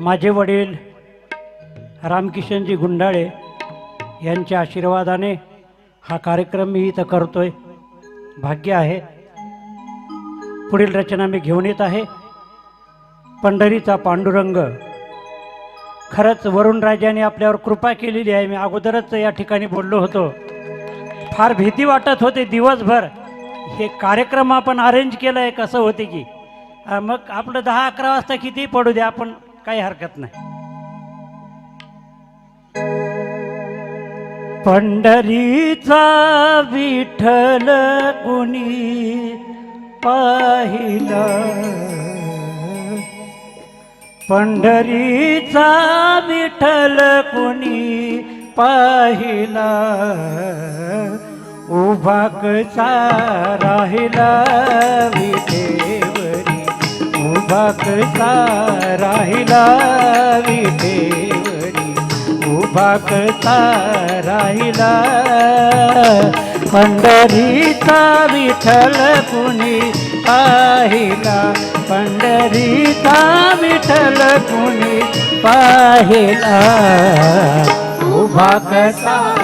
माझे वडील रामकिशनजी गुंडाळे यांच्या आशीर्वादाने हा कार्यक्रम मी इथं करतोय. भाग्य आहे. पुढील रचना मी घेऊन येत आहे. पंढरीचा पांडुरंग खरंच वरुण राजाने आपल्यावर कृपा केलेली आहे. मी अगोदरच या ठिकाणी बोललो होतो. फार भीती वाटत होते दिवसभर. हे कार्यक्रम आपण अरेंज केलं आहे कसं होते की? मग आपलं दहा अकरा वाजता किती पडू द्या आपण काही हरकत नाही. पंढरीचा विठ्ठल कुणी पाहिला? पंढरीचा विठ्ठल कुणी पाहिला? उभा कसा राहिला विठे. उभा राहिला विठेवरी उभा कळता राहिला. पंढरीचा विठ्ठल कुणी पाहिला? पंढरीचा विठ्ठल कुणी पाहिला? उभा कसा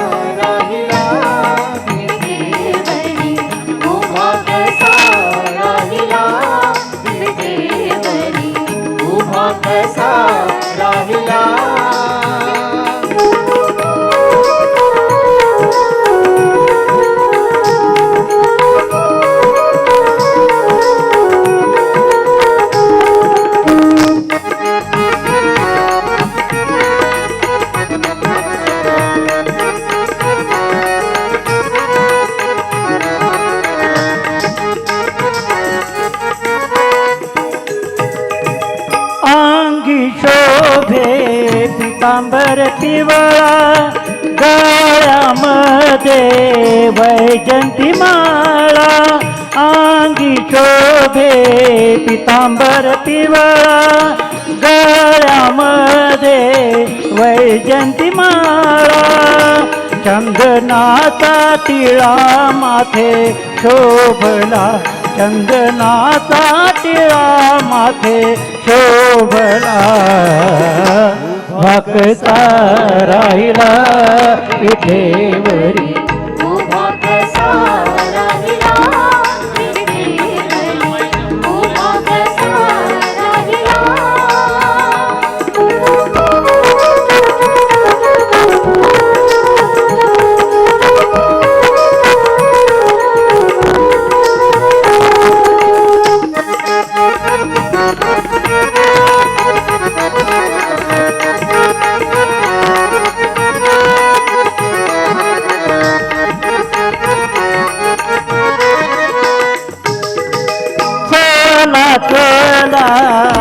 पितांबर पिवळा गळ्यामध्ये वैजंती माळा. अंगी शोभे पितांबर पिवळा गळ्यामध्ये वैजंती माळा. चंदनाचा तिळा माथे शोभला. चंदनाचा तिळा माथे शोभला. भक्ता राहिला इथे वरी.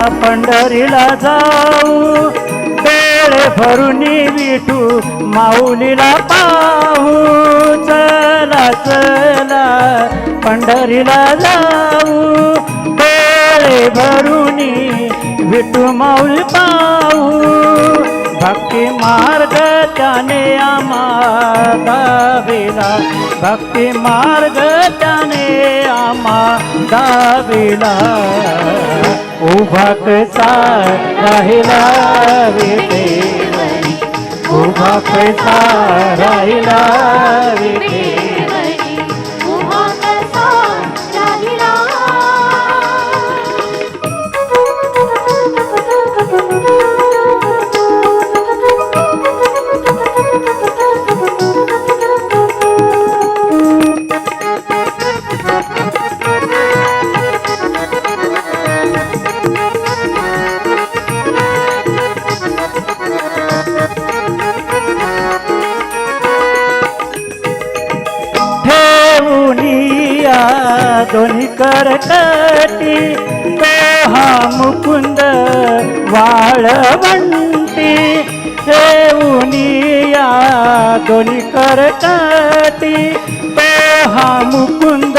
पंढरीला जाऊ. डोळे भरून विठू माऊलीला पाहू. चला चला पंढरीला जाऊ. डोळे भरून विठू माऊली पाहू. भक्ती मार्ग त्याने आम्हा दाविला भक्ती मार्ग त्याने आमा दाविला उभा कसा राहिला विठेवरी उभा कसा राहिला विठेवरी विठेवरी करकटी तो हा मुकुंद वाळवंटी. ठेवूनिया दोन्ही करकटी तो हा मुकुंद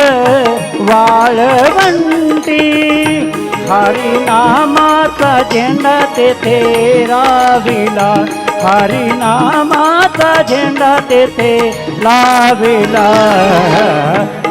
वाळवंटी. हरिनामाचा झेंडा तेथे राविला हरिनामाचा झेंडा तेथे लाविला.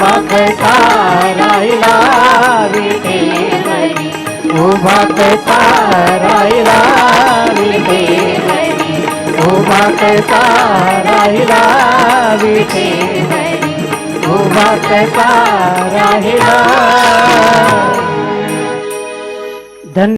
कसा राहिला विटेवरी उभा कसा राहिला विटेवरी उभा कसा राहिला विटेवरी उभा कसा राहिला. धन्य